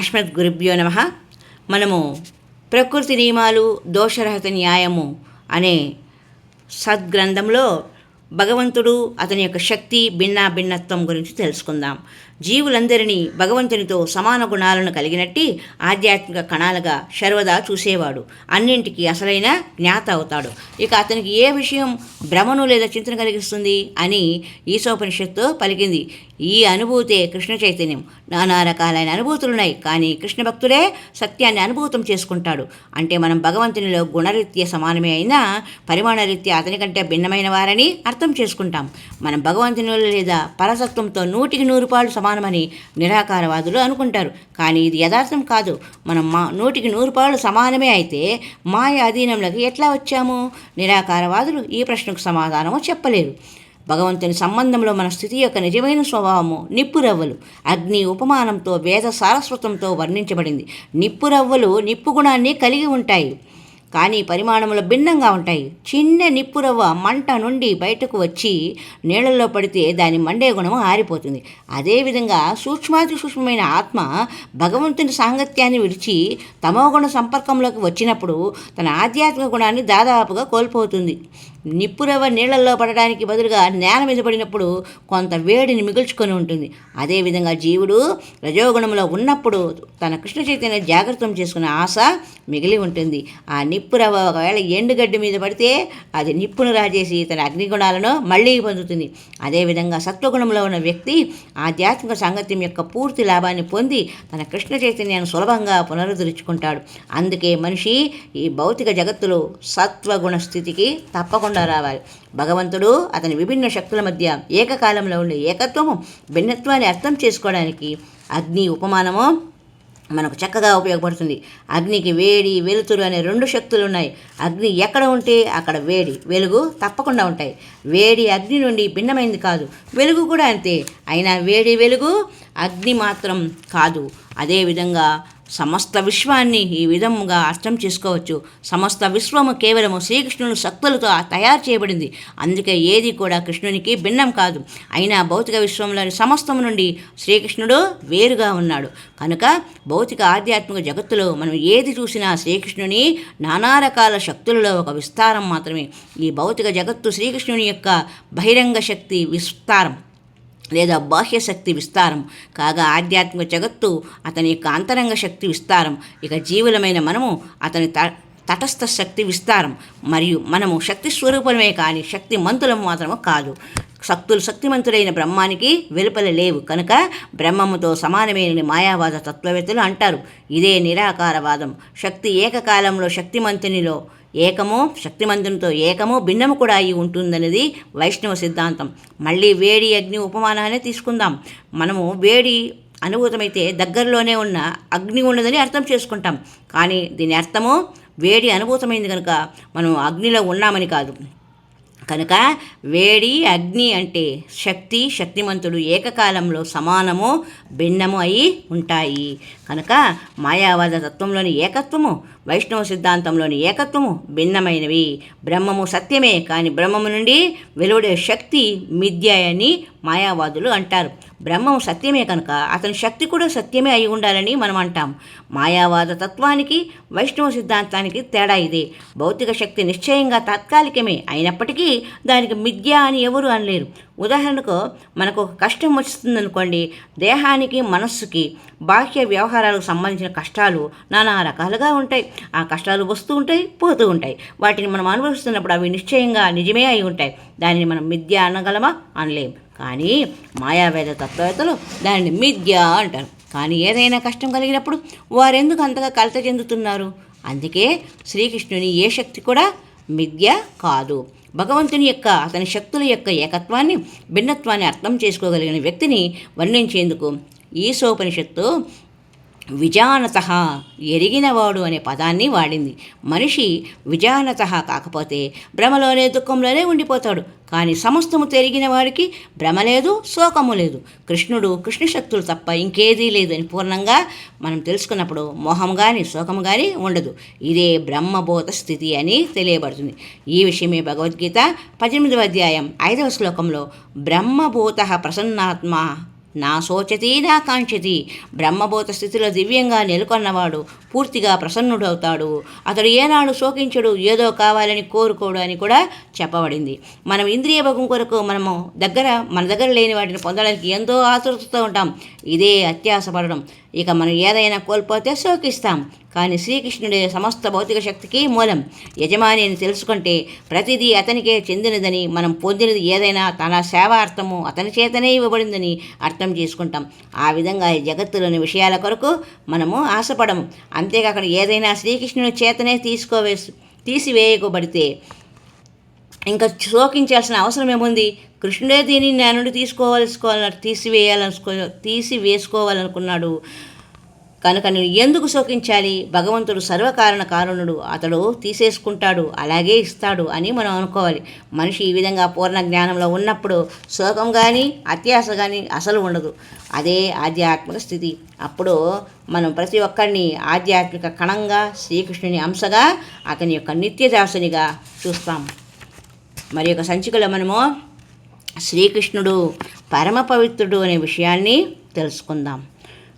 అశ్మత్ గురుభ్యో నమ. మనము ప్రకృతి నియమాలు దోషరహిత న్యాయము అనే సద్గ్రంథంలో భగవంతుడు అతని యొక్క శక్తి భిన్న భిన్నత్వం గురించి తెలుసుకుందాం. జీవులందరినీ భగవంతునితో సమాన గుణాలను కలిగినట్టి ఆధ్యాత్మిక కణాలుగా సర్వదా చూసేవాడు. అన్నింటికి అసలైన జ్ఞాత అవుతాడు. ఇక అతనికి ఏ విషయం భ్రమను లేదా చింతన కలిగిస్తుంది అని ఈశోపనిషత్తు పలికింది. ఈ అనుభూతే కృష్ణ చైతన్యం. నానా రకాలైన అనుభూతులున్నాయి. కానీ కృష్ణ భక్తుడే సత్యాన్ని అనుభూతం చేసుకుంటాడు. అంటే మనం భగవంతునిలో గుణరీత్యా సమానమే అయినా పరిమాణరీత్యా అతని కంటే భిన్నమైన వారని అర్థం చేసుకుంటాం. మనం భగవంతునిలో లేదా పరసత్వంతో నూటికి నూరు పాలు సమానమని నిరాకారవాదులు అనుకుంటారు. కానీ ఇది యథార్థం కాదు. మనం మా నూటికి నూరు పాలు సమానమే అయితే మాయ అధీనంలోకి ఎట్లా వచ్చాము? నిరాకారవాదులు ఈ ప్రశ్నకు సమాధానము చెప్పలేరు. భగవంతుని సంబంధంలో మన స్థితి యొక్క నిజమైన స్వభావము నిప్పురవ్వలు. అగ్ని ఉపమానంతో వేద సారస్వతంతో వర్ణించబడింది. నిప్పురవ్వలు నిప్పు గుణాన్ని కలిగి ఉంటాయి కానీ పరిమాణంలో భిన్నంగా ఉంటాయి. చిన్న నిప్పురవ్వ మంట నుండి బయటకు వచ్చి నీళ్ళల్లో పడితే దాని మండే గుణం ఆరిపోతుంది. అదేవిధంగా సూక్ష్మాతి సూక్ష్మమైన ఆత్మ భగవంతుని సాంగత్యాన్ని విడిచి తమోగుణ సంపర్కంలోకి వచ్చినప్పుడు తన ఆధ్యాత్మిక గుణాన్ని దాదాపుగా కోల్పోతుంది. నిప్పురవ్వ నీళ్ళల్లో పడడానికి బదులుగా నేల మీద పడినప్పుడు కొంత వేడిని మిగుల్చుకొని ఉంటుంది. అదేవిధంగా జీవుడు రజోగుణంలో ఉన్నప్పుడు తన కృష్ణ చైతన్య జాగ్రత్తం చేసుకునే ఆశ మిగిలి ఉంటుంది. ఆ నిప్పురవ్వ ఒకవేళ ఎండుగడ్డి మీద పడితే అది నిప్పును రాజేసి తన అగ్నిగుణాలను మళ్ళీ పొందుతుంది. అదేవిధంగా సత్వగుణంలో ఉన్న వ్యక్తి ఆధ్యాత్మిక సాంగత్యం యొక్క పూర్తి లాభాన్ని పొంది తన కృష్ణ చైతన్యాన్ని సులభంగా పునరుద్ధరించుకుంటాడు. అందుకే మనిషి ఈ భౌతిక జగత్తులో సత్వగుణ స్థితికి తప్పకుండా రావాలి. భగవంతుడు అతని విభిన్న శక్తుల మధ్య ఏకకాలంలో ఉండే ఏకత్వము భిన్నత్వాన్ని అర్థం చేసుకోవడానికి అగ్ని ఉపమానము మనకు చక్కగా ఉపయోగపడుతుంది. అగ్నికి వేడి వెలుతురు అనే రెండు శక్తులు ఉన్నాయి. అగ్ని ఎక్కడ ఉంటే అక్కడ వేడి వెలుగు తప్పకుండా ఉంటాయి. వేడి అగ్ని నుండి భిన్నమైంది కాదు వెలుగు కూడా అంతే. అయినా వేడి వెలుగు అగ్ని మాత్రం కాదు. అదేవిధంగా సమస్త విశ్వాన్ని ఈ విధముగా అర్థం చేసుకోవచ్చు. సమస్త విశ్వము కేవలము శ్రీకృష్ణుని శక్తులతో తయారు చేయబడింది. అందుకే ఏది కూడా కృష్ణునికి భిన్నం కాదు. అయినా భౌతిక విశ్వంలోని సమస్తము నుండి శ్రీకృష్ణుడు వేరుగా ఉన్నాడు. కనుక భౌతిక ఆధ్యాత్మిక జగత్తులో మనం ఏది చూసినా శ్రీకృష్ణుని నానా రకాల శక్తులలో ఒక విస్తారం మాత్రమే. ఈ భౌతిక జగత్తు శ్రీకృష్ణుని యొక్క బహిరంగ శక్తి విస్తారం. లేదా బాహ్య శక్తి విస్తారం. కాగా ఆధ్యాత్మిక జగత్తు అతని యొక్క అంతరంగ శక్తి విస్తారం. ఇక జీవులమైన మనము అతని త తటస్థ శక్తి విస్తారం. మరియు మనము శక్తి స్వరూపమే కానీ శక్తి మంతులము మాత్రము కాదు. శక్తులు శక్తిమంతుడైన బ్రహ్మానికి వెలుపల లేవు. కనుక బ్రహ్మముతో సమానమైన మాయావాద తత్వవేత్తలు అంటారు. ఇదే నిరాకారవాదం. శక్తి ఏకకాలంలో శక్తిమంతునిలో ఏకము శక్తిమంతునితో ఏకము భిన్నము కూడా అయి ఉంటుందనేది వైష్ణవ సిద్ధాంతం. మళ్ళీ వేడి అగ్ని ఉపమానాన్ని తీసుకుందాం. మనము వేడి అనుభూతమైతే దగ్గరలోనే ఉన్న అగ్ని ఉన్నదని అర్థం చేసుకుంటాం. కానీ దీని అర్థము వేడి అనుభూతమైంది కనుక మనం అగ్నిలో ఉన్నామని కాదు. కనుక వేడి అగ్ని అంటే శక్తి శక్తిమంతుడు ఏకకాలంలో సమానము భిన్నము అయి ఉంటాయి. కనుక మాయావాద తత్వంలోని ఏకత్వము వైష్ణవ సిద్ధాంతంలోని ఏకత్వము భిన్నమైనవి. బ్రహ్మము సత్యమే కానీ బ్రహ్మము నుండి వెలువడే శక్తి మిథ్య అని మాయావాదులు అంటారు. బ్రహ్మం సత్యమే కనుక అతని శక్తి కూడా సత్యమే అయి ఉండాలని మనం అంటాం. మాయావాద తత్వానికి వైష్ణవ సిద్ధాంతానికి తేడా ఇదే. భౌతిక శక్తి నిశ్చయంగా తాత్కాలికమే అయినప్పటికీ దానికి మిథ్య అని ఎవరు అనలేరు. ఉదాహరణకు మనకు ఒక కష్టం వస్తుందనుకోండి దేహానికి మనస్సుకి బాహ్య వ్యవహారాలకు సంబంధించిన కష్టాలు నానా రకాలుగా ఉంటాయి. ఆ కష్టాలు వస్తూ ఉంటాయి పోతూ ఉంటాయి. వాటిని మనం అనుభవిస్తున్నప్పుడు అవి నిశ్చయంగా నిజమే అయి ఉంటాయి. దానిని మనం మిథ్య అనగలమా? అనలేం. కానీ మాయావేద తత్వవేత్తలు దానిని మిథ్య అంటారు. కానీ ఏదైనా కష్టం కలిగినప్పుడు వారెందుకు అంతగా కలత చెందుతున్నారు? అందుకే శ్రీకృష్ణుని ఏ శక్తి కూడా మిథ్య కాదు. భగవంతుని యొక్క అతని శక్తుల యొక్క ఏకత్వాన్ని భిన్నత్వాన్ని అర్థం చేసుకోగలిగిన వ్యక్తిని వర్ణించేందుకు ఈశోపనిషత్తు విజానత ఎరిగినవాడు అనే పదాన్ని వాడింది. మనిషి విజానత కాకపోతే భ్రమలోనే దుఃఖంలోనే ఉండిపోతాడు. కానీ సమస్తము తెరిగిన వాడికి భ్రమ లేదు శోకము లేదు. కృష్ణుడు కృష్ణ శక్తులు తప్ప ఇంకేదీ లేదు అని పూర్ణంగా మనం తెలుసుకున్నప్పుడు మోహం కానీ శోకం కానీ ఉండదు. ఇదే బ్రహ్మబోధ స్థితి అని తెలియబడుతుంది. ఈ విషయమే భగవద్గీత పద్దెనిమిదవ అధ్యాయం ఐదవ శ్లోకంలో బ్రహ్మభూత ప్రసన్నాత్మ నా శోచతి నా కాంక్షతి. బ్రహ్మభూత స్థితిలో దివ్యంగా నెలకొన్నవాడు పూర్తిగా ప్రసన్నుడవుతాడు. అతడు ఏనాడు శోకించడు ఏదో కావాలని కోరుకోడు అని కూడా చెప్పబడింది. మనం ఇంద్రియ భగం కొరకు మనము దగ్గర మన దగ్గర లేని వాటిని పొందడానికి ఎంతో ఆతృతతో ఉంటాం. ఇదే అత్యాసపడడం ఇక మనం ఏదైనా కోల్పోతే శోకిస్తాం. కానీ శ్రీకృష్ణుడే సమస్త భౌతిక శక్తికి మూలం. యజమాని అని తెలుసుకుంటే ప్రతిదీ అతనికే చెందినదని మనం పొందినది ఏదైనా తన సేవార్థము అతని చేతనే ఇవ్వబడిందని అర్థం చేసుకుంటాం. ఆ విధంగా ఈ జగత్తులోని విషయాల కొరకు మనము ఆశపడము. అంతేకాక ఏదైనా శ్రీకృష్ణుని చేతనే తీసుకోవే తీసివేయకబడితే ఇంకా శోకించాల్సిన అవసరం ఏముంది? కృష్ణుడే దీనిని నా నుండి తీసుకోవాల్సుకోవాలని తీసివేయాలనుకో తీసివేసుకోవాలనుకున్నాడు. కనుక నేను ఎందుకు శోకించాలి? భగవంతుడు సర్వకారణ కారుణుడు. అతడు తీసేసుకుంటాడు అలాగే ఇస్తాడు అని మనం అనుకోవాలి. మనిషి ఈ విధంగా పూర్ణ జ్ఞానంలో ఉన్నప్పుడు శోకం కానీ అత్యాస కానీ అసలు ఉండదు. అదే ఆధ్యాత్మిక స్థితి. అప్పుడు మనం ప్రతి ఒక్కరిని ఆధ్యాత్మిక కణంగా శ్రీకృష్ణుని అంశగా అతని యొక్క నిత్యదాసునిగా చూస్తాం. మరి యొక్క సంచికలో మనము శ్రీకృష్ణుడు పరమ పవిత్రుడు అనే విషయాన్ని తెలుసుకుందాం.